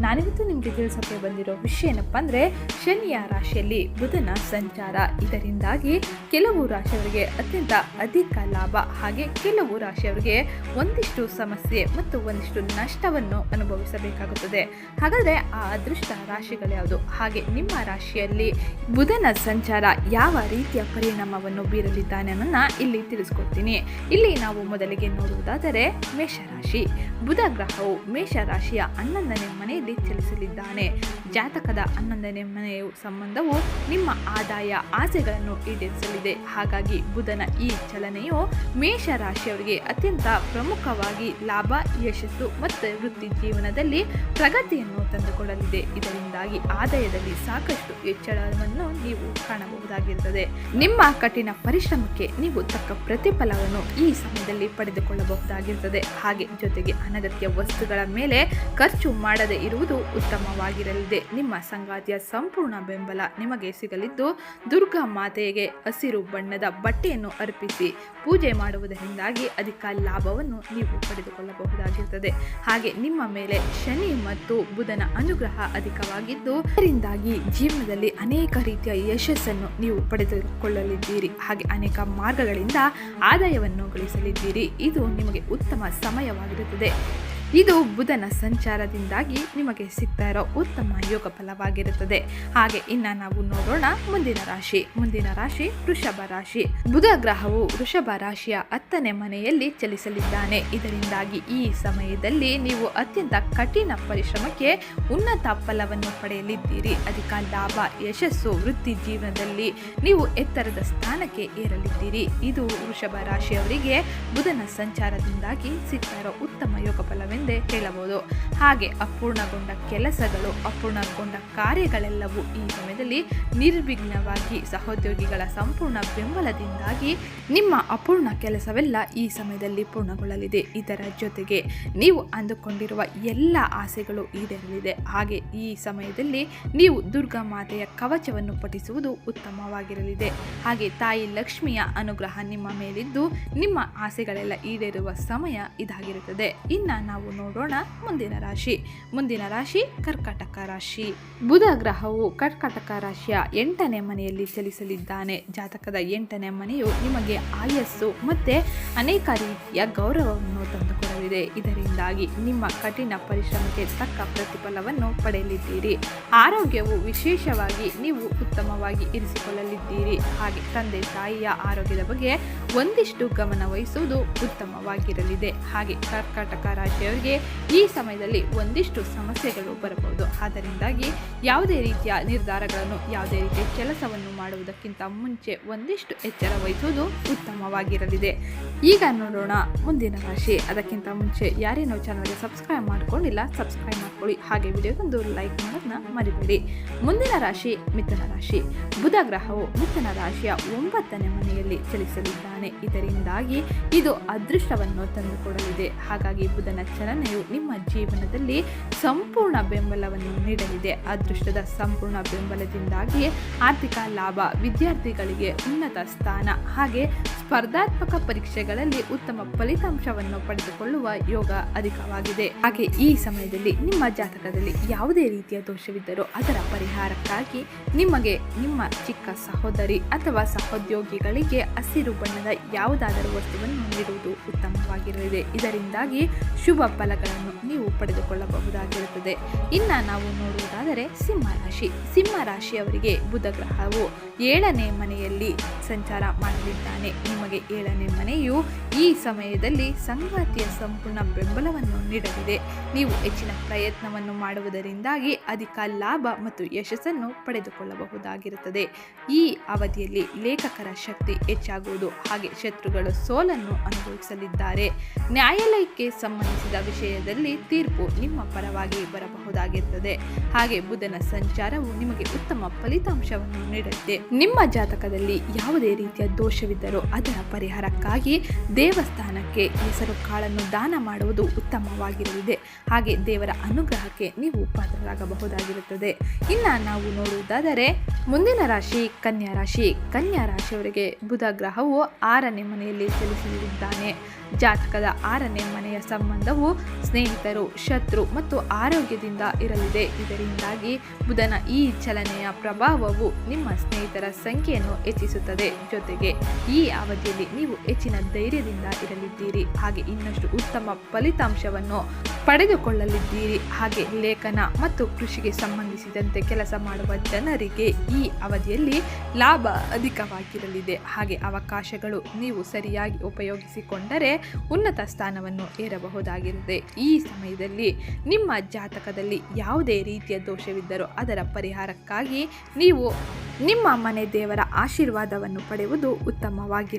ನಾನಿವತ್ತು ನಿಮಗೆ ತಿಳಿಸೋಕೆ ಬಂದಿರೋ ವಿಷಯ ಏನಪ್ಪ ಅಂದರೆ ಶನಿಯ ರಾಶಿಯಲ್ಲಿ ಬುಧನ ಸಂಚಾರ. ಇದರಿಂದಾಗಿ ಕೆಲವು ರಾಶಿಯವರಿಗೆ ಅತ್ಯಂತ ಅಧಿಕ ಲಾಭ ಹಾಗೆ ಕೆಲವು ರಾಶಿಯವರಿಗೆ ಒಂದಿಷ್ಟು ಸಮಸ್ಯೆ ಮತ್ತು ಒಂದಿಷ್ಟು ನಷ್ಟವನ್ನು ಅನುಭವಿಸಬೇಕಾಗುತ್ತದೆ. ಹಾಗಾದರೆ ಆ ಅದೃಷ್ಟ ರಾಶಿಗಳು ಯಾವುದು? ಹಾಗೆ ನಿಮ್ಮ ರಾಶಿಯಲ್ಲಿ ಬುಧನ ಸಂಚಾರ ಯಾವ ರೀತಿಯ ಪರಿಣಾಮವನ್ನು ಬೀರಲಿದ್ದಾನೆ ಅನ್ನೋದನ್ನ ಇಲ್ಲಿ ತಿಳಿಸ್ಕೊಡ್ತೀನಿ. ಇಲ್ಲಿ ನಾವು ಮೊದಲಿಗೆ ನೋಡುವುದಾದರೆ ಮೇಷರಾಶಿ. ಬುಧ ಗ್ರಹವು ಮೇಷರಾಶಿಯ ಹನ್ನೊಂದನೇ ಮನೆಯಲ್ಲಿ ಚಲಿಸಲಿದ್ದಾನೆ. ಜಾತಕದ ಹನ್ನೊಂದನೇ ಮನೆಯ ಸಂಬಂಧವು ನಿಮ್ಮ ಆದಾಯ, ಆಸೆಗಳನ್ನು ಈಡೇರಿಸಲಿದೆ. ಹಾಗಾಗಿ ಬುಧನ ಈ ಚಲನೆಯು ಮೇಷರಾಶಿಯವರಿಗೆ ಅತ್ಯಂತ ಪ್ರಮುಖವಾಗಿ ಲಾಭ, ಯಶಸ್ಸು ಮತ್ತು ವೃತ್ತಿ ಜೀವನದಲ್ಲಿ ಪ್ರಗತಿಯನ್ನು ತಂದುಕೊಡಲಿದೆ. ಇದರಿಂದಾಗಿ ಆದಾಯದಲ್ಲಿ ಸಾಕಷ್ಟು ಹೆಚ್ಚಳವನ್ನು ನೀವು ಕಾಣಬಹುದಾಗಿರುತ್ತದೆ. ನಿಮ್ಮ ಕಠಿಣ ಪರಿಶ್ರಮಕ್ಕೆ ನೀವು ತಕ್ಕ ಪ್ರತಿಫಲವನ್ನು ಈ ಸಮಯದಲ್ಲಿ ಪಡೆದುಕೊಳ್ಳಬಹುದಾಗಿರುತ್ತದೆ. ಹಾಗೆ ಜೊತೆಗೆ ಅನಗತ್ಯ ವಸ್ತುಗಳ ಮೇಲೆ ಖರ್ಚು ಮಾಡದೇ ಇರುವುದು ಉತ್ತಮವಾಗಿರಲಿದೆ. ನಿಮ್ಮ ಸಂಗಾತಿಯ ಸಂಪೂರ್ಣ ಬೆಂಬಲ ನಿಮಗೆ ಸಿಗಲಿದ್ದು ದುರ್ಗಾ ಮಾತೆಗೆ ಹಸಿರು ಬಣ್ಣದ ಬಟ್ಟೆಯನ್ನು ಅರ್ಪಿಸಿ ಪೂಜೆ ಮಾಡುವುದರಿಂದಾಗಿ ಅಧಿಕ ಲಾಭವನ್ನು ನೀವು ಪಡೆದುಕೊಳ್ಳಬಹುದಾಗಿರುತ್ತದೆ. ಹಾಗೆ ನಿಮ್ಮ ಮೇಲೆ ಶನಿ ಮತ್ತು ಬುಧನ ಅನುಗ್ರಹ ಅಧಿಕವಾಗಿದ್ದು, ಇದರಿಂದಾಗಿ ಜೀವನದಲ್ಲಿ ಅನೇಕ ರೀತಿಯ ಯಶಸ್ಸನ್ನು ನೀವು ಪಡೆದುಕೊಳ್ಳಲಿದ್ದೀರಿ. ಹಾಗೆ ಅನೇಕ ಮಾರ್ಗಗಳಿಂದ ಆದಾಯವನ್ನು ಗಳಿಸಲಿದ್ದೀರಿ. ಇದು ನಿಮಗೆ ಉತ್ತಮ ಸಮಯವಾಗಿರುತ್ತದೆ. ಇದು ಬುಧನ ಸಂಚಾರದಿಂದಾಗಿ ನಿಮಗೆ ಸಿಗ್ತಾ ಇರೋ ಉತ್ತಮ ಯೋಗ ಫಲವಾಗಿರುತ್ತದೆ. ಹಾಗೆ ಇನ್ನ ನಾವು ನೋಡೋಣ ಮುಂದಿನ ರಾಶಿ. ಮುಂದಿನ ರಾಶಿ ವೃಷಭ ರಾಶಿ. ಬುಧ ಗ್ರಹವು ವೃಷಭ ರಾಶಿಯ ಹತ್ತನೇ ಮನೆಯಲ್ಲಿ ಚಲಿಸಲಿದ್ದಾನೆ. ಇದರಿಂದಾಗಿ ಈ ಸಮಯದಲ್ಲಿ ನೀವು ಅತ್ಯಂತ ಕಠಿಣ ಪರಿಶ್ರಮಕ್ಕೆ ಉನ್ನತ ಫಲವನ್ನು ಪಡೆಯಲಿದ್ದೀರಿ. ಅಧಿಕ ಲಾಭ, ಯಶಸ್ಸು, ವೃತ್ತಿ ಜೀವನದಲ್ಲಿ ನೀವು ಎತ್ತರದ ಸ್ಥಾನಕ್ಕೆ ಏರಲಿದ್ದೀರಿ. ಇದು ವೃಷಭ ರಾಶಿಯವರಿಗೆ ಬುಧನ ಸಂಚಾರದಿಂದಾಗಿ ಸಿಗ್ತಾ ಇರೋ ಉತ್ತಮ ಯೋಗ ಫಲವೆಂದೇ ಹೇಳಬಹುದು. ಹಾಗೆ ಅಪೂರ್ಣಗೊಂಡ ಕೆಲಸಗಳು, ಅಪೂರ್ಣಗೊಂಡ ಕಾರ್ಯಗಳೆಲ್ಲವೂ ಈ ಸಮಯದಲ್ಲಿ ನಿರ್ವಿಘ್ನವಾಗಿ ಸಹೋದ್ಯೋಗಿಗಳ ಸಂಪೂರ್ಣ ಬೆಂಬಲದಿಂದಾಗಿ ನಿಮ್ಮ ಅಪೂರ್ಣ ಕೆಲಸವೆಲ್ಲ ಈ ಸಮಯದಲ್ಲಿ ಪೂರ್ಣಗೊಳ್ಳಲಿದೆ. ಇದರ ಜೊತೆಗೆ ನೀವು ಅಂದುಕೊಂಡಿರುವ ಎಲ್ಲ ಆಸೆಗಳು ಈಡೇರಲಿದೆ. ಹಾಗೆ ಈ ಸಮಯದಲ್ಲಿ ನೀವು ದುರ್ಗಾ ಮಾತೆಯ ಕವಚವನ್ನು ಪಠಿಸುವುದು ಉತ್ತಮವಾಗಿರಲಿದೆ. ಹಾಗೆ ತಾಯಿ ಲಕ್ಷ್ಮಿಯ ಅನುಗ್ರಹ ನಿಮ್ಮ ಮೇಲಿದ್ದು ನಿಮ್ಮ ಆಸೆಗಳೆಲ್ಲ ಈಡೇರುವ ಸಮಯ ಇದಾಗಿರುತ್ತದೆ. ಇನ್ನು ನಾವು ನೋಡೋಣ ಮುಂದಿನ ರಾಶಿ. ಮುಂದಿನ ರಾಶಿ ಕರ್ಕಾಟಕ ರಾಶಿ. ಬುಧ ಗ್ರಹವು ಕರ್ಕಾಟಕ ರಾಶಿಯ ಎಂಟನೇ ಮನೆಯಲ್ಲಿ ಚಲಿಸಲಿದ್ದಾನೆ. ಜಾತಕದ ಎಂಟನೇ ಮನೆಯು ನಿಮಗೆ ಆಯಸ್ಸು ಮತ್ತು ಅನೇಕ ರೀತಿಯ ಗೌರವವನ್ನು ತಂದುಕೊಡಲಿದೆ ಇದರಿಂದಾಗಿ ನಿಮ್ಮ ಕಠಿಣ ಪರಿಶ್ರಮಕ್ಕೆ ತಕ್ಕ ಪ್ರತಿಫಲವನ್ನು ಪಡೆಯಲಿದ್ದೀರಿ. ಆರೋಗ್ಯವು ವಿಶೇಷವಾಗಿ ನೀವು ಉತ್ತಮವಾಗಿ ಇರಿಸಿಕೊಳ್ಳಲಿದ್ದೀರಿ. ಹಾಗೆ ತಂದೆ ತಾಯಿಯ ಆರೋಗ್ಯದ ಬಗ್ಗೆ ಒಂದಿಷ್ಟು ಗಮನ ವಹಿಸುವುದು ಉತ್ತಮವಾಗಿರಲಿದೆ. ಹಾಗೆ ಕರ್ನಾಟಕ ರಾಜ್ಯವರಿಗೆ ಈ ಸಮಯದಲ್ಲಿ ಒಂದಿಷ್ಟು ಸಮಸ್ಯೆಗಳು ಬರಬಹುದು. ಆದ್ದರಿಂದಾಗಿ ಯಾವುದೇ ರೀತಿಯ ನಿರ್ಧಾರಗಳನ್ನು, ಯಾವುದೇ ರೀತಿಯ ಕೆಲಸವನ್ನು ಮಾಡುವುದಕ್ಕಿಂತ ಮುಂಚೆ ಒಂದಿಷ್ಟು ಎಚ್ಚರ ವಹಿಸುವುದು ಉತ್ತಮವಾಗಿರಲಿದೆ. ಈಗ ನೋಡೋಣ ಮುಂದಿನ ರಾಶಿ. ಅದಕ್ಕಿಂತ ಮುಂಚೆ ಯಾರೇನೋ ಚಾನಲ್ಗೆ ಸಬ್ಸ್ಕ್ರೈಬ್ ಮಾಡ್ಕೊಂಡಿಲ್ಲ ಸಬ್ಸ್ಕ್ರೈಬ್ ಮಾಡ್ಕೊಳ್ಳಿ. ಹಾಗೆ ವಿಡಿಯೋಗೊಂದು ಲೈಕ್ ಮಾಡೋದನ್ನ ಮರಿಬೇಡಿ. ಮುಂದಿನ ರಾಶಿ ಮಿಥುನ ರಾಶಿ. ಬುಧ ಗ್ರಹವು ಮಿಥುನ ರಾಶಿಯ ಒಂಬತ್ತನೇ ಮನೆಯಲ್ಲಿ ಚಲಿಸಲಿದ್ದಾನೆ. ಇದರಿಂದಾಗಿ ಇದು ಅದೃಷ್ಟವನ್ನು ತಂದುಕೊಡಲಿದೆ. ಹಾಗಾಗಿ ಬುಧನ ಚಲನೆಯು ನಿಮ್ಮ ಜೀವನದಲ್ಲಿ ಸಂಪೂರ್ಣ ಬೆಂಬಲವನ್ನು ನೀಡಲಿದೆ. ಅದೃಷ್ಟದ ಸಂಪೂರ್ಣ ಬೆಂಬಲದಿಂದಾಗಿ ಆರ್ಥಿಕ ಲಾಭ, ವಿದ್ಯಾರ್ಥಿಗಳಿಗೆ ಉನ್ನತ ಸ್ಥಾನ, ಹಾಗೆ ಸ್ಪರ್ಧಾತ್ಮಕ ಪರೀಕ್ಷೆಗಳಲ್ಲಿ ಉತ್ತಮ ಫಲಿತಾಂಶವನ್ನು ಪಡೆದುಕೊಳ್ಳುವ ಯೋಗ ಅಧಿಕವಾಗಿದೆ. ಹಾಗೆ ಈ ಸಮಯದಲ್ಲಿ ನಿಮ್ಮ ಜಾತಕದಲ್ಲಿ ಯಾವುದೇ ರೀತಿಯ ದೋಷವಿದ್ದರೂ ಅದರ ಪರಿಹಾರಕ್ಕಾಗಿ ನಿಮಗೆ ನಿಮ್ಮ ಚಿಕ್ಕ ಸಹೋದರಿ ಅಥವಾ ಸಹೋದ್ಯೋಗಿಗಳಿಗೆ ಹಸಿರು ಬಣ್ಣದ ಯಾವುದಾದರೂ ವಸ್ತುವನ್ನು ನೀಡುವುದು ಉತ್ತಮವಾಗಿರಲಿದೆ. ಇದರಿಂದಾಗಿ ಶುಭ ಫಲಗಳನ್ನು ನೀವು ಪಡೆದುಕೊಳ್ಳಬಹುದಾಗಿರುತ್ತದೆ. ಇನ್ನು ನಾವು ನೋಡುವುದಾದರೆ ಸಿಂಹ ರಾಶಿ. ಸಿಂಹ ರಾಶಿಯವರಿಗೆ ಬುಧ ಗ್ರಹವು ಏಳನೇ ಮನೆಯಲ್ಲಿ ಸಂಚಾರ ಮಾಡಲಿದ್ದಾನೆ. ನಿಮಗೆ ಏಳನೇ ಮನೆಯು ಈ ಸಮಯದಲ್ಲಿ ಸಂಗಾತಿಯ ಸಂಪೂರ್ಣ ಬೆಂಬಲವನ್ನು ನೀಡಲಿದೆ. ನೀವು ಹೆಚ್ಚಿನ ಪ್ರಯತ್ನವನ್ನು ಮಾಡುವುದರಿಂದಾಗಿ ಅಧಿಕ ಲಾಭ ಮತ್ತು ಯಶಸ್ಸನ್ನು ಪಡೆದುಕೊಳ್ಳಬಹುದಾಗಿರುತ್ತದೆ. ಈ ಅವಧಿಯಲ್ಲಿ ಲೇಖಕರ ಶಕ್ತಿ ಹೆಚ್ಚಾಗುವುದು ಹಾಗೆ ಶತ್ರುಗಳು ಸೋಲನ್ನು ಅನುಭವಿಸಲಿದ್ದಾರೆ. ನ್ಯಾಯಾಲಯಕ್ಕೆ ಸಂಬಂಧಿಸಿದ ವಿಷಯದಲ್ಲಿ ತೀರ್ಪು ನಿಮ್ಮ ಪರವಾಗಿ ಬರಬಹುದಾಗಿರುತ್ತದೆ. ಹಾಗೆ ಬುಧನ ಸಂಚಾರವು ನಿಮಗೆ ಉತ್ತಮ ಫಲಿತಾಂಶವನ್ನು ನೀಡಲಿದೆ. ನಿಮ್ಮ ಜಾತಕದಲ್ಲಿ ಯಾವುದೇ ರೀತಿಯ ದೋಷವಿದ್ದರೂ ಅದರ ಅದರ ಪರಿಹಾರಕ್ಕಾಗಿ ದೇವಸ್ಥಾನಕ್ಕೆ ಹೆಸರು ಕಾಳನ್ನು ದಾನ ಮಾಡುವುದು ಉತ್ತಮವಾಗಿರಲಿದೆ. ಹಾಗೆ ದೇವರ ಅನುಗ್ರಹಕ್ಕೆ ನೀವು ಪಾತ್ರರಾಗಬಹುದಾಗಿರುತ್ತದೆ. ಇನ್ನು ನಾವು ನೋಡುವುದಾದರೆ, ಮುಂದಿನ ರಾಶಿ ಕನ್ಯಾ ರಾಶಿ. ಕನ್ಯಾ ರಾಶಿಯವರಿಗೆ ಬುಧ ಗ್ರಹವು ಆರನೇ ಮನೆಯಲ್ಲಿ ಚಲಿಸಲಿದ್ದಾನೆ ಜಾತಕದ ಆರನೇ ಮನೆಯ ಸಂಬಂಧವು ಸ್ನೇಹಿತರು, ಶತ್ರು ಮತ್ತು ಆರೋಗ್ಯದಿಂದ ಇರಲಿದೆ. ಇದರಿಂದಾಗಿ ಬುಧನ ಈ ಚಲನೆಯ ಪ್ರಭಾವವು ನಿಮ್ಮ ಸ್ನೇಹಿತರ ಸಂಖ್ಯೆಯನ್ನು ಹೆಚ್ಚಿಸುತ್ತದೆ. ಜೊತೆಗೆ ಈ ಅವಧಿಯಲ್ಲಿ ನೀವು ಹೆಚ್ಚಿನ ಧೈರ್ಯದಿಂದ ಇರಲಿದ್ದೀರಿ. ಹಾಗೆ ಇನ್ನಷ್ಟು ಉತ್ತಮ ಫಲಿತಾಂಶವನ್ನು ಪಡೆದುಕೊಳ್ಳಲಿದ್ದೀರಿ. ಹಾಗೆ ಲೇಖನ ಮತ್ತು ಕೃಷಿಗೆ ಸಂಬಂಧಿಸಿದಂತೆ ಕೆಲಸ ಮಾಡುವ ಜನರಿಗೆ ಈ ಅವಧಿಯಲ್ಲಿ ಲಾಭ ಅಧಿಕವಾಗಿರಲಿದೆ. ಹಾಗೆ ಅವಕಾಶಗಳು ನೀವು ಸರಿಯಾಗಿ ಉಪಯೋಗಿಸಿಕೊಂಡರೆ ಉನ್ನತ ಸ್ಥಾನವನ್ನು ಏರಬಹುದಾಗಿರುತ್ತದೆ ಈ ಸಮಯದಲ್ಲಿ ನಿಮ್ಮ ಜಾತಕದಲ್ಲಿ ಯಾವುದೇ ರೀತಿಯ ದೋಷವಿದ್ದರೂ ಅದರ ಪರಿಹಾರಕ್ಕಾಗಿ ನೀವು ನಿಮ್ಮ ಮನೆ ದೇವರ ಆಶೀರ್ವಾದವನ್ನು ಪಡೆಯುವುದು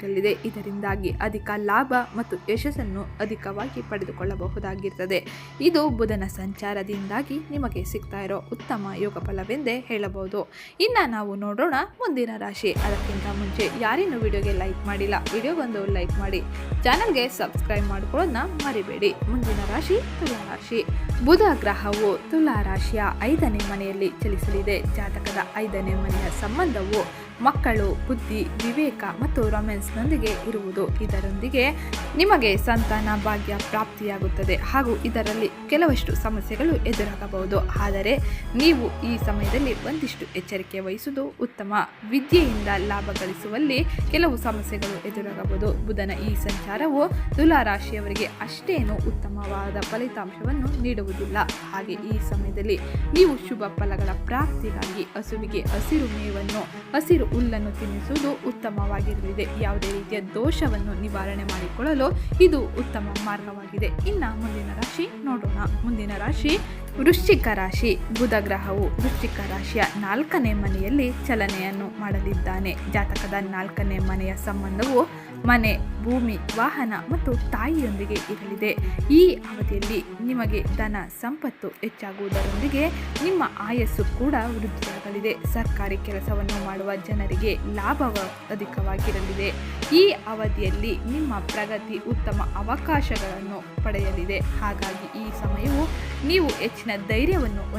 ಉತ್ತಮವಾಗಿರಲಿದೆ ಇದರಿಂದಾಗಿ ಅಧಿಕ ಲಾಭ ಮತ್ತು ಯಶಸ್ಸನ್ನು ಅಧಿಕವಾಗಿ ಪಡೆದುಕೊಳ್ಳಬಹುದಾಗಿರ್ತದೆ. ಇದು ಬುಧನ ಸಂಚಾರದಿಂದಾಗಿ ನಿಮಗೆ ಸಿಗ್ತಾ ಇರೋ ಉತ್ತಮ ಯೋಗ ಫಲವೆಂದೇ ಹೇಳಬಹುದು. ಇನ್ನು ನಾವು ನೋಡೋಣ ಮುಂದಿನ ರಾಶಿ. ಅದಕ್ಕಿಂತ ಮುಂಚೆ ಯಾರೇನು ವಿಡಿಯೋಗೆ ಲೈಕ್ ಮಾಡಿಲ್ಲ. ವಿಡಿಯೋಗೊಂದು ಲೈಕ್ ಮಾಡಿ. ಚಾನಲ್ಗೆ ಸಬ್ಸ್ಕ್ರೈಬ್ ಮಾಡ್ಕೊಳ್ಳೋದನ್ನ ಮರಿಬೇಡಿ. ಮುಂದಿನ ರಾಶಿ ತುಲಾ ರಾಶಿ. ಬುಧ ಗ್ರಹವು ತುಲಾ ರಾಶಿಯ ಐದನೇ ಮನೆಯಲ್ಲಿ ಚಲಿಸಲಿದೆ. ಜಾತಕದ ಐದನೇ ಮನೆಯ ಸಂಬಂಧವು ಮಕ್ಕಳು, ಬುದ್ಧಿ, ವಿವೇಕ ಮತ್ತು ರೊಮ್ಯಾನ್ಸ್ನೊಂದಿಗೆ ಇರುವುದು. ಇದರೊಂದಿಗೆ ನಿಮಗೆ ಸಂತಾನ ಭಾಗ್ಯ ಪ್ರಾಪ್ತಿಯಾಗುತ್ತದೆ ಹಾಗೂ ಇದರಲ್ಲಿ ಕೆಲವಷ್ಟು ಸಮಸ್ಯೆಗಳು ಎದುರಾಗಬಹುದು. ಆದರೆ ನೀವು ಈ ಸಮಯದಲ್ಲಿ ಒಂದಿಷ್ಟು ಎಚ್ಚರಿಕೆ ವಹಿಸುವುದು ಉತ್ತಮ. ವಿದ್ಯೆಯಿಂದ ಲಾಭ ಗಳಿಸುವಲ್ಲಿ ಕೆಲವು ಸಮಸ್ಯೆಗಳು ಎದುರಾಗಬಹುದು. ಬುಧನ ಈ ಸಂಚಾರವು ತುಲಾರಾಶಿಯವರಿಗೆ ಅಷ್ಟೇನು ಉತ್ತಮವಾದ ಫಲಿತಾಂಶವನ್ನು ನೀಡುವುದಿಲ್ಲ. ಹಾಗೆ ಈ ಸಮಯದಲ್ಲಿ ನೀವು ಶುಭ ಫಲಗಳ ಪ್ರಾಪ್ತಿಗಾಗಿ ಹಸುವಿಗೆ ಹಸಿರು ಮೇವನ್ನು, ಹಸಿರು ಹುಲ್ಲನ್ನು ತಿನ್ನಿಸುವುದು ಉತ್ತಮವಾಗಿರಲಿದೆ ಯಾವುದೇ ರೀತಿಯ ದೋಷವನ್ನು ನಿವಾರಣೆ ಮಾಡಿಕೊಳ್ಳಲು ಇದು ಉತ್ತಮ ಮಾರ್ಗವಾಗಿದೆ. ಇನ್ನು ಮುಂದಿನ ರಾಶಿ ನೋಡೋಣ. ಮುಂದಿನ ರಾಶಿ ವೃಶ್ಚಿಕ ರಾಶಿ. ಬುಧ ಗ್ರಹವು ವೃಶ್ಚಿಕ ರಾಶಿಯ ನಾಲ್ಕನೇ ಮನೆಯಲ್ಲಿ ಚಲನೆಯನ್ನು ಮಾಡಲಿದ್ದಾನೆ. ಜಾತಕದ ನಾಲ್ಕನೇ ಮನೆಯ ಸಂಬಂಧವು ಮನೆ, ಭೂಮಿ, ವಾಹನ ಮತ್ತು ತಾಯಿಯೊಂದಿಗೆ ಇರಲಿದೆ. ಈ ಅವಧಿಯಲ್ಲಿ ನಿಮಗೆ ಧನ ಸಂಪತ್ತು ಹೆಚ್ಚಾಗುವುದರೊಂದಿಗೆ ನಿಮ್ಮ ಆಯಸ್ಸು ಕೂಡ ವೃದ್ಧಿಯಾಗಲಿದೆ. ಸರ್ಕಾರಿ ಕೆಲಸವನ್ನು ಮಾಡುವ ಜನರಿಗೆ ಲಾಭವ ಅಧಿಕವಾಗಿರಲಿದೆ. ಈ ಅವಧಿಯಲ್ಲಿ ನಿಮ್ಮ ಪ್ರಗತಿ ಉತ್ತಮ ಅವಕಾಶಗಳನ್ನು ಪಡೆಯಲಿದೆ. ಹಾಗಾಗಿ ಈ ಸಮಯವು ನೀವು ಹೆಚ್ಚಿನ ಧೈರ್ಯವನ್ನು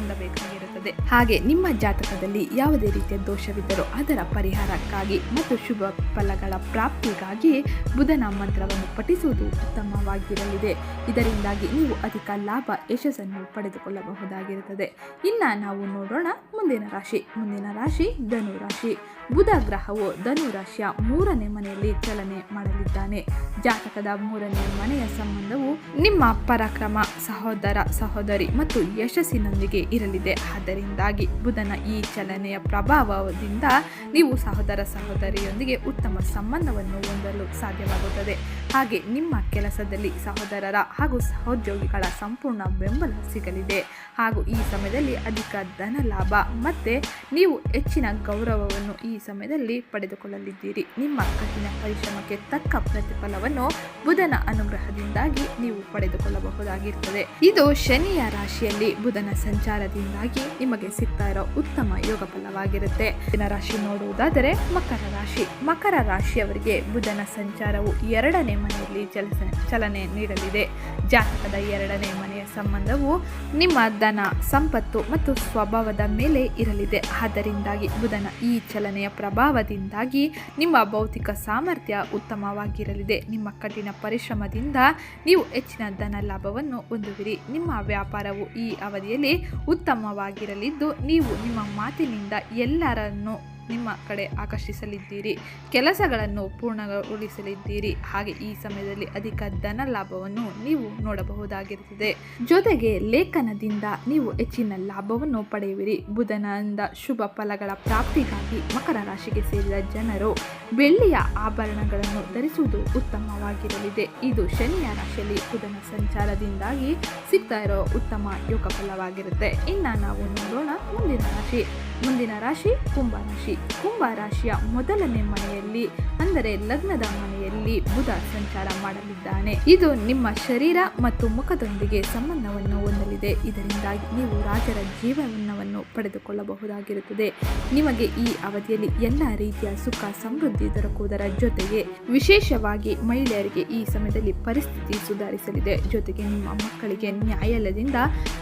ಹಾಗೆ ನಿಮ್ಮ ಜಾತಕದಲ್ಲಿ ಯಾವುದೇ ರೀತಿಯ ದೋಷವಿದ್ದರೂ ಅದರ ಪರಿಹಾರಕ್ಕಾಗಿ ಮತ್ತು ಶುಭ ಫಲಗಳ ಪ್ರಾಪ್ತಿಗಾಗಿ ಬುಧನ ಮಂತ್ರವನ್ನು ಪಠಿಸುವುದು ಉತ್ತಮವಾಗಿರಲಿದೆ. ಇದರಿಂದಾಗಿ ನೀವು ಅಧಿಕ ಲಾಭ, ಯಶಸ್ಸನ್ನು ಪಡೆದುಕೊಳ್ಳಬಹುದಾಗಿರುತ್ತದೆ. ಇನ್ನು ನಾವು ನೋಡೋಣ ಮುಂದಿನ ರಾಶಿ. ಮುಂದಿನ ರಾಶಿ ಧನು ರಾಶಿ ಬುಧ ಗ್ರಹವು ಧನು ರಾಶಿಯ ಮೂರನೇ ಮನೆಯಲ್ಲಿ ಚಲನೆ ಮಾಡಲಿದ್ದಾನೆ. ಜಾತಕದ ಮೂರನೇ ಮನೆಯ ಸಂಬಂಧವು ನಿಮ್ಮ ಪರಾಕ್ರಮ, ಸಹೋದರ, ಸಹೋದರಿ ಮತ್ತು ಯಶಸ್ಸಿನೊಂದಿಗೆ ಇರಲಿದೆ. ಆದ್ದರಿಂದಾಗಿ ಬುಧನ ಈ ಚಲನೆಯ ಪ್ರಭಾವದಿಂದ ನೀವು ಸಹೋದರ, ಸಹೋದರಿಯೊಂದಿಗೆ ಉತ್ತಮ ಸಂಬಂಧವನ್ನು ಹೊಂದಲು ಸಾಧ್ಯವಾಗುತ್ತದೆ. ಹಾಗೆ ನಿಮ್ಮ ಕೆಲಸದಲ್ಲಿ ಸಹೋದರರ ಹಾಗೂ ಸಹೋದ್ಯೋಗಿಗಳ ಸಂಪೂರ್ಣ ಬೆಂಬಲ ಸಿಗಲಿದೆ. ಹಾಗೂ ಈ ಸಮಯದಲ್ಲಿ ಅಧಿಕ ಧನ ಲಾಭ ಮತ್ತು ನೀವು ಹೆಚ್ಚಿನ ಗೌರವವನ್ನು ಈ ಸಮಯದಲ್ಲಿ ಪಡೆದುಕೊಳ್ಳಲಿದ್ದೀರಿ. ನಿಮ್ಮ ಕಠಿಣ ಪರಿಶ್ರಮಕ್ಕೆ ತಕ್ಕ ಪ್ರತಿಫಲವನ್ನು ಬುಧನ ಅನುಗ್ರಹದಿಂದಾಗಿ ನೀವು ಪಡೆದುಕೊಳ್ಳಬಹುದಾಗಿರುತ್ತದೆ. ಇದು ಶನಿಯ ರಾಶಿಯಲ್ಲಿ ಬುಧನ ಸಂಚಾರದಿಂದಾಗಿ ನಿಮಗೆ ಸಿಗ್ತಾ ಇರೋ ಉತ್ತಮ ಯೋಗ ಫಲವಾಗಿರುತ್ತೆ. ದಿನ ರಾಶಿ ನೋಡುವುದಾದರೆ ಮಕರ ರಾಶಿ. ಮಕರ ರಾಶಿಯವರಿಗೆ ಬುಧನ ಸಂಚಾರವು ಎರಡನೇ ಮನೆಯಲ್ಲಿ ಚಲನೆ ಚಲನೆ ನೀಡಲಿದೆ. ಜಾತಕದ ಎರಡನೇ ಮನೆಯ ಸಂಬಂಧವು ನಿಮ್ಮ ಧನ, ಸಂಪತ್ತು ಮತ್ತು ಸ್ವಭಾವದ ಮೇಲೆ ಇರಲಿದೆ. ಆದ್ದರಿಂದಾಗಿ ಬುಧನ ಈ ಚಲನೆಯ ಪ್ರಭಾವದಿಂದಾಗಿ ನಿಮ್ಮ ಭೌತಿಕ ಸಾಮರ್ಥ್ಯ ಉತ್ತಮವಾಗಿರಲಿದೆ. ನಿಮ್ಮ ಕಠಿಣ ಪರಿಶ್ರಮದಿಂದ ನೀವು ಹೆಚ್ಚಿನ ಧನ ಲಾಭವನ್ನು ಹೊಂದುವಿರಿ. ನಿಮ್ಮ ವ್ಯಾಪಾರವು ಈ ಅವಧಿಯಲ್ಲಿ ಉತ್ತಮವಾಗಿರಲಿದ್ದು, ನೀವು ನಿಮ್ಮ ಮಾತಿನಿಂದ ಎಲ್ಲರನ್ನು ನಿಮ್ಮ ಕಡೆ ಆಕರ್ಷಿಸಲಿದ್ದೀರಿ, ಕೆಲಸಗಳನ್ನು ಪೂರ್ಣಗೊಳಿಸಲಿದ್ದೀರಿ. ಹಾಗೆ ಈ ಸಮಯದಲ್ಲಿ ಅಧಿಕ ಧನ ಲಾಭವನ್ನು ನೀವು ನೋಡಬಹುದಾಗಿರುತ್ತದೆ. ಜೊತೆಗೆ ಲೇಖನದಿಂದ ನೀವು ಹೆಚ್ಚಿನ ಲಾಭವನ್ನು ಪಡೆಯುವಿರಿ. ಬುಧನಿಂದ ಶುಭ ಫಲಗಳ ಪ್ರಾಪ್ತಿಗಾಗಿ ಮಕರ ರಾಶಿಗೆ ಸೇರಿದ ಜನರು ಬೆಳ್ಳಿಯ ಆಭರಣಗಳನ್ನು ಧರಿಸುವುದು ಉತ್ತಮವಾಗಿರಲಿದೆ. ಇದು ಶನಿಯ ರಾಶಿಯಲ್ಲಿ ಬುಧನ ಸಂಚಾರದಿಂದಾಗಿ ಸಿಗ್ತಾ ಇರೋ ಉತ್ತಮ ಯೋಗ ಫಲವಾಗಿರುತ್ತೆ ಇನ್ನು ನಾವು ನೋಡೋಣ ಮುಂದಿನ ರಾಶಿ. ಮುಂದಿನ ರಾಶಿ ಕುಂಭ ರಾಶಿ. ಕುಂಭ ರಾಶಿಯ ಮೊದಲನೇ ಮನೆಯಲ್ಲಿ ಅಂದರೆ ಲಗ್ನದ ಮನೆಯಲ್ಲಿ ರಾಶಿಯಲ್ಲಿ ಬುಧ ಸಂಚಾರ ಮಾಡಲಿದ್ದಾನೆ. ಇದು ನಿಮ್ಮ ಶರೀರ ಮತ್ತು ಮುಖದೊಂದಿಗೆ ಸಂಬಂಧವನ್ನು ಹೊಂದಲಿದೆ. ಇದರಿಂದಾಗಿ ನೀವು ರಾಜರ ಜೀವನವನ್ನು ಪಡೆದುಕೊಳ್ಳಬಹುದಾಗಿರುತ್ತದೆ. ನಿಮಗೆ ಈ ಅವಧಿಯಲ್ಲಿ ಎಲ್ಲ ರೀತಿಯ ಸುಖ, ಸಮೃದ್ಧಿ ದೊರಕುವುದರ ಜೊತೆಗೆ ವಿಶೇಷವಾಗಿ ಮಹಿಳೆಯರಿಗೆ ಈ ಸಮಯದಲ್ಲಿ ಪರಿಸ್ಥಿತಿ ಸುಧಾರಿಸಲಿದೆ. ಜೊತೆಗೆ ನಿಮ್ಮ ಮಕ್ಕಳಿಗೆ ನ್ಯಾಯಾಲಯದಿಂದ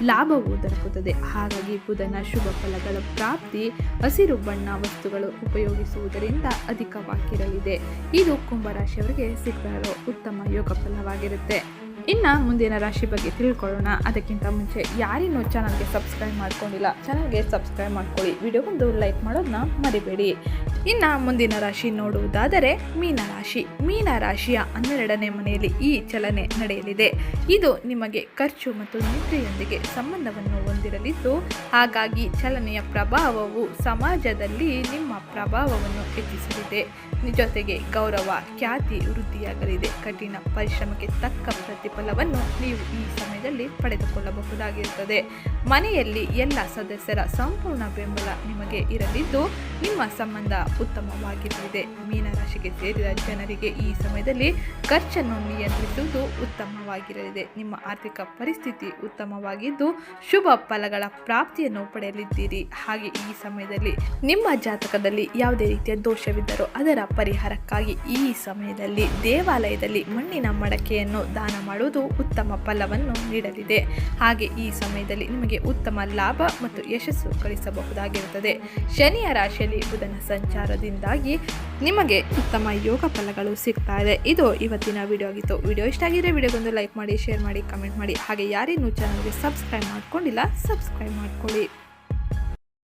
ಲಾಭವೂ ದೊರಕುತ್ತದೆ. ಹಾಗಾಗಿ ಬುಧನ ಶುಭ ಫಲಗಳ ಪ್ರಾಪ್ತಿ, ಹಸಿರು ಬಣ್ಣ ವಸ್ತುಗಳು ಉಪಯೋಗಿಸುವುದರಿಂದ ಅಧಿಕವಾಗಿರಲಿದೆ. ಇದು ಕುಂಭರಾಶಿಯವರಿಗೆ ಇರೋ ಉತ್ತಮ ಯೋಗ ಫಲವಾಗಿರುತ್ತೆ. ಇನ್ನ ಮುಂದಿನ ರಾಶಿ ಬಗ್ಗೆ ತಿಳ್ಕೊಳ್ಳೋಣ. ಅದಕ್ಕಿಂತ ಮುಂಚೆ ಯಾರಿನ್ನೂ ಚಾನಲ್ಗೆ ಸಬ್ಸ್ಕ್ರೈಬ್ ಮಾಡ್ಕೊಂಡಿಲ್ಲ ಚಾನಲ್ಗೆ ಸಬ್ಸ್ಕ್ರೈಬ್ ಮಾಡ್ಕೊಳ್ಳಿ. ವಿಡಿಯೋ ಒಂದು ಲೈಕ್ ಮಾಡೋದನ್ನ ಮರಿಬೇಡಿ. ಇನ್ನು ಮುಂದಿನ ರಾಶಿ ನೋಡುವುದಾದರೆ ಮೀನ ರಾಶಿ. ಮೀನ ರಾಶಿಯ ಹನ್ನೆರಡನೇ ಮನೆಯಲ್ಲಿ ಈ ಚಲನೆ ನಡೆಯಲಿದೆ. ಇದು ನಿಮಗೆ ಖರ್ಚು ಮತ್ತು ನಿದ್ರೆಯೊಂದಿಗೆ ಸಂಬಂಧವನ್ನು ಹೊಂದಿರಲಿದ್ದು, ಹಾಗಾಗಿ ಚಲನೆಯ ಪ್ರಭಾವವು ಸಮಾಜದಲ್ಲಿ ನಿಮ್ಮ ಪ್ರಭಾವವನ್ನು ಹೆಚ್ಚಿಸಲಿದೆ. ಜೊತೆಗೆ ಗೌರವ, ಖ್ಯಾತಿ, ವೃದ್ಧಿಯಾಗಲಿದೆ. ಕಠಿಣ ಪರಿಶ್ರಮಕ್ಕೆ ತಕ್ಕ ಪ್ರತಿಫಲವನ್ನು ನೀವು ಈ ಸಮಯದಲ್ಲಿ ಪಡೆದುಕೊಳ್ಳಬಹುದಾಗಿರುತ್ತದೆ. ಮನೆಯಲ್ಲಿ ಎಲ್ಲ ಸದಸ್ಯರ ಸಂಪೂರ್ಣ ಬೆಂಬಲ ನಿಮಗೆ ಇರಲಿದ್ದು, ನಿಮ್ಮ ಸಂಬಂಧ ಉತ್ತಮವಾಗಿರಲಿದೆ ಮೀನರಾಶಿಗೆ ಸೇರಿದ ಜನರಿಗೆ ಈ ಸಮಯದಲ್ಲಿ ಖರ್ಚನ್ನು ನಿಯಂತ್ರಿಸುವುದು ಉತ್ತಮವಾಗಿರಲಿದೆ. ನಿಮ್ಮ ಆರ್ಥಿಕ ಪರಿಸ್ಥಿತಿ ಉತ್ತಮವಾಗಿದ್ದು, ಶುಭ ಫಲಗಳ ಪ್ರಾಪ್ತಿಯನ್ನು ಪಡೆಯಲಿದ್ದೀರಿ. ಹಾಗೆ ಈ ಸಮಯದಲ್ಲಿ ನಿಮ್ಮ ಜಾತಕದಲ್ಲಿ ಯಾವುದೇ ರೀತಿಯ ದೋಷವಿದ್ದರೂ ಅದರ ಪರಿಹಾರಕ್ಕಾಗಿ ಈ ಸಮಯದಲ್ಲಿ ದೇವಾಲಯದಲ್ಲಿ ಮಣ್ಣಿನ ಮಡಕೆಯನ್ನು ದಾನ ಮಾಡುವುದು ಉತ್ತಮ ಫಲವನ್ನು ನೀಡಲಿದೆ. ಹಾಗೆ ಈ ಸಮಯದಲ್ಲಿ ನಿಮಗೆ ಉತ್ತಮ ಲಾಭ ಮತ್ತು ಯಶಸ್ಸು ಗಳಿಸಬಹುದಾಗಿರುತ್ತದೆ. ಶನಿಯ ರಾಶಿಯಲ್ಲಿ ಬುಧನ ಸಂಚಾರದಿಂದಾಗಿ ನಿಮಗೆ ಉತ್ತಮ ಯೋಗ ಫಲಗಳು ಸಿಗ್ತಾ ಇದೆ ಇದು ಇವತ್ತಿನ ವಿಡಿಯೋ ಆಗಿತ್ತು. ವಿಡಿಯೋ ಇಷ್ಟ ಆಗಿದ್ರೆ ವಿಡಿಯೋಗೊಂದು ಲೈಕ್ ಮಾಡಿ ಶೇರ್ ಮಾಡಿ ಕಮೆಂಟ್ ಮಾಡಿ. ಹಾಗೆ ಯಾರಿನ್ನೂ ಚಾನಲ್ಗೆ ಸಬ್ಸ್ಕ್ರೈಬ್ ಮಾಡ್ಕೊಂಡಿಲ್ಲ ಸಬ್ಸ್ಕ್ರೈಬ್ ಮಾಡ್ಕೊಳ್ಳಿ.